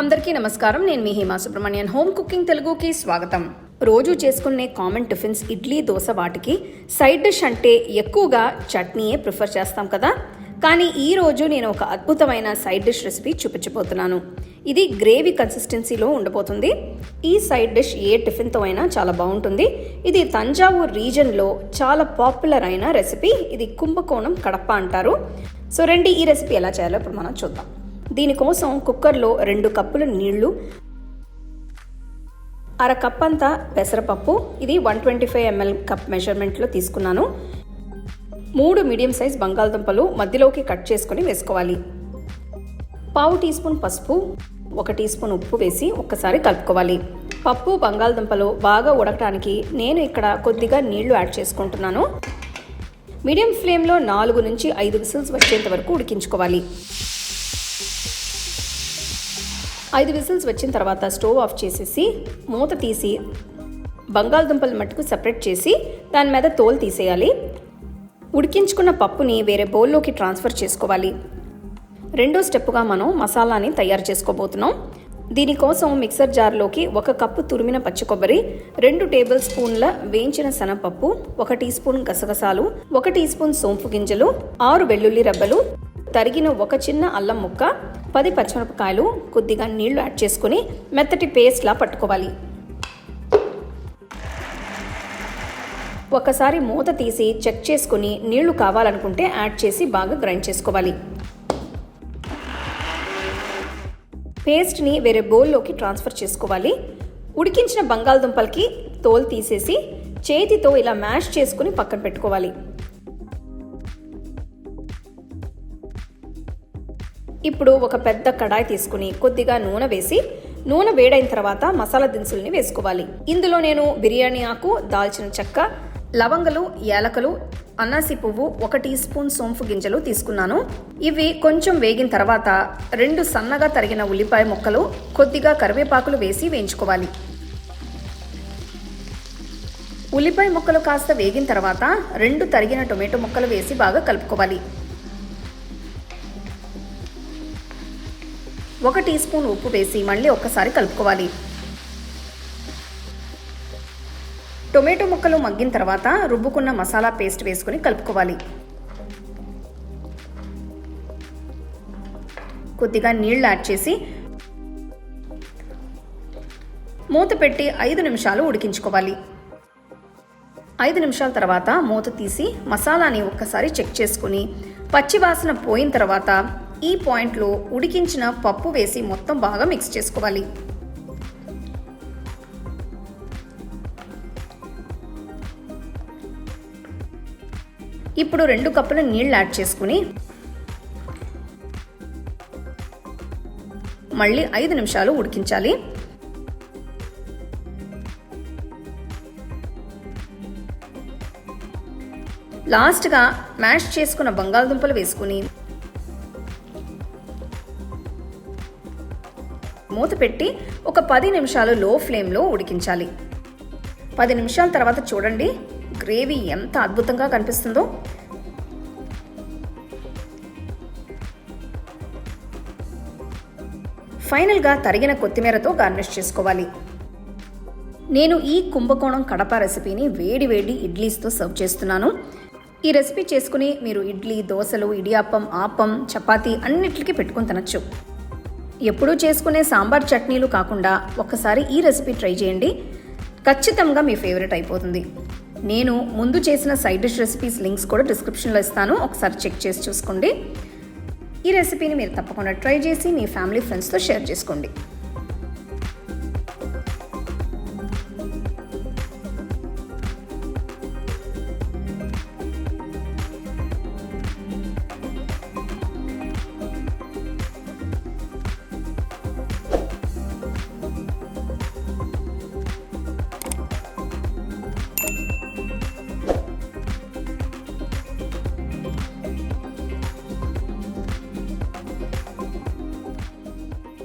అందరికీ నమస్కారం. నేను మీ హేమా సుబ్రహ్మణ్యన్. హోమ్ కుకింగ్ తెలుగుకి స్వాగతం. రోజు చేసుకునే కామన్ టిఫిన్స్ ఇడ్లీ దోశ వాటికి సైడ్ డిష్ అంటే ఎక్కువగా చట్నీయే ప్రిఫర్ చేస్తాం కదా? కానీ ఈ రోజు నేను ఒక అద్భుతమైన సైడ్ డిష్ రెసిపీ చూపించబోతున్నాను. ఇది గ్రేవీ కన్సిస్టెన్సీలో ఉండబోతుంది. ఈ సైడ్ డిష్ ఏ టిఫిన్తో అయినా చాలా బాగుంటుంది. ఇది తంజావూర్ రీజన్లో చాలా పాపులర్ అయిన రెసిపీ. ఇది కుంభకోణం కడప అంటారు. సో రండి ఈ రెసిపీ ఎలా చేయాలో ఇప్పుడు మనం చూద్దాం. దీనికోసం కుక్కర్లో రెండు కప్పుల నీళ్ళు అర కప్ అంతా పెసరపప్పు. ఇది one twenty five ML cup మెజర్మెంట్లో తీసుకున్నాను. మూడు మీడియం సైజ్ బంగాళదుంపలు మధ్యలోకి కట్ చేసుకొని వేసుకోవాలి. పావు టీ స్పూన్ పసుపు ఒక టీ స్పూన్ ఉప్పు వేసి ఒక్కసారి కలుపుకోవాలి. పప్పు బంగాళదుంపలు బాగా ఉడకడానికి నేను ఇక్కడ కొద్దిగా నీళ్ళు యాడ్ చేసుకుంటున్నాను. మీడియం ఫ్లేమ్లో నాలుగు నుంచి ఐదు విసిల్స్ వచ్చేంత వరకు ఉడికించుకోవాలి. ఐదు విజిల్స్ వచ్చిన తర్వాత స్టవ్ ఆఫ్ చేసేసి మూత తీసి బంగాళదుంపల మట్టుకు సపరేట్ చేసి దాని మీద తోలు తీసేయాలి. ఉడికించుకున్న పప్పుని వేరే బౌల్లోకి ట్రాన్స్ఫర్ చేసుకోవాలి. రెండో స్టెప్గా మనం మసాలాని తయారు చేసుకోబోతున్నాం. దీనికోసం మిక్సర్ జార్లోకి ఒక కప్పు తురిమిన పచ్చి కొబ్బరి రెండు టేబుల్ స్పూన్ల వేయించిన శనగపప్పు ఒక టీ స్పూన్ గసగసాలు ఒక టీ స్పూన్ సోంపు గింజలు ఆరు వెల్లుల్లి రెబ్బలు తరిగిన ఒక చిన్న అల్లం ముక్క పది పచ్చిమిరపకాయలు కొద్దిగా నీళ్ళు యాడ్ చేసుకుని మెత్తటి పేస్ట్లా పట్టుకోవాలి. ఒకసారి మూత తీసి చెక్ చేసుకుని నీళ్ళు కావాలనుకుంటే యాడ్ చేసి బాగా గ్రైండ్ చేసుకోవాలి. పేస్ట్ని వేరే బౌల్లోకి ట్రాన్స్ఫర్ చేసుకోవాలి. ఉడికించిన బంగాళదుంపలకి తోలు తీసేసి చేతితో ఇలా మ్యాష్ చేసుకుని పక్కన పెట్టుకోవాలి. ఇప్పుడు ఒక పెద్ద కడాయి తీసుకుని కొద్దిగా నూనె వేసి నూనె వేడైన తర్వాత మసాలా దినుసుల్ని వేసుకోవాలి. ఇందులో నేను బిర్యానీ ఆకు దాల్చిన చెక్క లవంగలు యాలకలు అన్నాసి పువ్వు ఒక టీ స్పూన్ సోంపు గింజలు తీసుకున్నాను. ఇవి కొంచెం వేగిన తర్వాత రెండు సన్నగా తరిగిన ఉల్లిపాయ ముక్కలు కొద్దిగా కరివేపాకులు వేసి వేయించుకోవాలి. ఉల్లిపాయ ముక్కలు కాస్త వేగిన తర్వాత రెండు తరిగిన టొమాటో ముక్కలు వేసి బాగా కలుపుకోవాలి. ఒక టీ స్పూన్ ఉప్పు వేసి మళ్ళీ ఒక్కసారి కలుపుకోవాలి. టొమాటో ముక్కలు మగ్గిన తర్వాత రుబ్బుకున్న మసాలా పేస్ట్ వేసుకుని కలుపుకోవాలి. కొద్దిగా నీళ్ళు యాడ్ చేసి మూత పెట్టి ఐదు నిమిషాలు ఉడికించుకోవాలి. ఐదు నిమిషాల తర్వాత మూత తీసి మసాలాని ఒక్కసారి చెక్ చేసుకుని పచ్చివాసన పోయిన తర్వాత ఈ పాయింట్లో ఉడికించిన పప్పు వేసి మొత్తం బాగా మిక్స్ చేసుకోవాలి. ఇప్పుడు రెండు కప్పుల నీళ్ళు యాడ్ చేసుకుని మళ్ళీ ఐదు నిమిషాలు ఉడికించాలి. లాస్ట్గా మ్యాష్ చేసుకున్న బంగాళదుంపలు వేసుకుని మూత పెట్టి ఒక పది నిమిషాలు లో ఫ్లేమ్లో ఉడికించాలి. పది నిమిషాల తర్వాత చూడండి గ్రేవీ ఎంత అద్భుతంగా కనిపిస్తుందో. ఫైనల్గా తరిగిన కొత్తిమీరతో గార్నిష్ చేసుకోవాలి. నేను ఈ కుంభకోణం కడప రెసిపీని వేడి వేడి ఇడ్లీస్తో సర్వ్ చేస్తున్నాను. ఈ రెసిపీ చేసుకుని మీరు ఇడ్లీ దోశలు ఇడియాప్పం ఆపం చపాతీ అన్నిటికీ పెట్టుకుని తినచ్చు. ఎప్పుడూ చేసుకునే సాంబార్ చట్నీలు కాకుండా ఒక్కసారి ఈ రెసిపీ ట్రై చేయండి. ఖచ్చితంగా మీ ఫేవరెట్ అయిపోతుంది. నేను ముందు చేసిన సైడ్ డిష్ రెసిపీస్ లింక్స్ కూడా డిస్క్రిప్షన్లో ఇస్తాను. ఒకసారి చెక్ చేసి చూసుకోండి. ఈ రెసిపీని మీరు తప్పకుండా ట్రై చేసి మీ ఫ్యామిలీ ఫ్రెండ్స్తో షేర్ చేసుకోండి.